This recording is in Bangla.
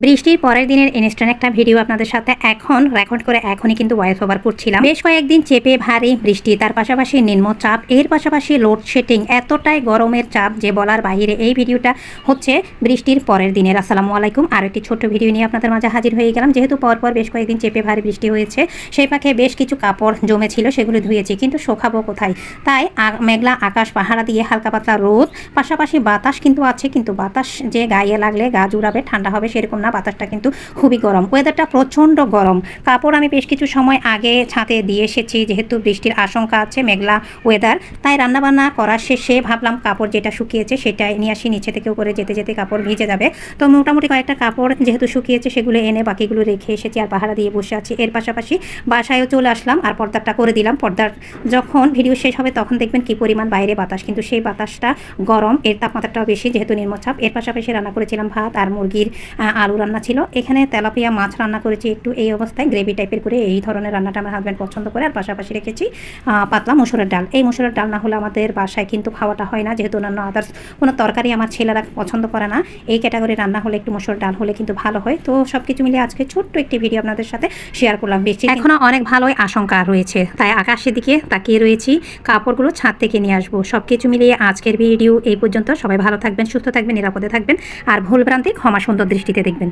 বৃষ্টির পরের দিনের ইনস্ট্যান্ট একটা ভিডিও আপনাদের সাথে এখন রেকর্ড করে এখনই কিন্তু ভয়েস ওভার করছিলাম। বেশ কয়েকদিন চেপে ভারী বৃষ্টি, তার পাশাপাশি নিম্নচাপ এর পাশাপাশি লোডশেডিং এতটাই গরমের চাপ যে বলার বাইরে এই ভিডিওটা হচ্ছে বৃষ্টির পরের দিনের। আসসালামু আলাইকুম। আর একটি ছোট্ট ভিডিও নিয়ে আপনাদের মাঝে হাজির হয়ে গেলাম। যেহেতু পরপর বেশ কয়েকদিন চেপে ভারী বৃষ্টি হয়েছে, সেই পাখে বেশ কিছু কাপড় জমেছিল, সেগুলো ধুয়েছি, কিন্তু শোকাবো কোথায়? তাই মেঘলা আকাশ পাহাড়া দিয়ে হালকা পাতলা রোদ, পাশাপাশি বাতাস কিন্তু আছে, কিন্তু বাতাস যে গায়ে লাগলে গা জুড়াবে, ঠান্ডা হবে, সেরকম না বাতাসটা কিন্তু খুবই গরম। ওয়েদারটা প্রচণ্ড গরম। কাপড় আমি বেশ কিছু সময় আগে ছাতে দিয়ে এসেছি যেহেতু বৃষ্টির আশঙ্কা আছে মেঘলা ওয়েদার তাই রান্নাবান্না করার শেষে ভাবলাম কাপড় যেটা শুকিয়েছে সেটাই নিয়ে আসি নিচে থেকে উপরে যেতে যেতে কাপড় ভিজে যাবে। তো মোটামুটি কয়েকটা কাপড় যেহেতু শুকিয়েছে সেগুলো এনে বাকিগুলো রেখে এসেছি আর পাহারা দিয়ে বসে আছি। এর পাশাপাশি বাসায়ও চলে আসলাম আর পর্দাটা করে দিলাম। পর্দার যখন ভিডিও শেষ হবে তখন দেখবেন কি পরিমাণ বাইরে বাতাস কিন্তু সেই বাতাসটা গরম এর তাপমাত্রাটাও বেশি যেহেতু নিম্নচাপ। এর পাশাপাশি রান্না করেছিলাম ভাত আর মুরগির আহ, আলু রান্না ছিল। এখানে তেলাপিয়া মাছ রান্না করেছি একটু এই অবস্থায় গ্রেভি টাইপের করে এই ধরনের রান্নাটা আমার হাজব্যান্ড পছন্দ করে। আর পাশাপাশি রেখেছি পাতলা মসুরের ডাল। এই মসুরের ডাল না হলে আমাদের বাসায় কিন্তু খাওয়াটা হয় না, যেহেতু অন্যান্য আদার্স কোনো তরকারি আমার ছেলেরা পছন্দ করে না। এই ক্যাটাগরি রান্না হলে একটু মসুর ডাল হলে কিন্তু ভালো হয়। তো সব কিছু মিলিয়ে আজকে ছোট্ট একটি ভিডিও আপনাদের সাথে শেয়ার করলাম। বেশি এখনও অনেক ভালোই আশঙ্কা রয়েছে। তাই আকাশের দিকে তাকিয়ে রয়েছি, কাপড়গুলো ছাদ থেকে নিয়ে আসব। সব কিছু মিলিয়ে আজকের ভিডিও এই পর্যন্ত। সবাই ভালো থাকবেন, সুস্থ থাকবেন, নিরাপদে থাকবেন। আর ভুলভ্রান্তি ক্ষমা সুন্দর দৃষ্টিতে দেখবেন।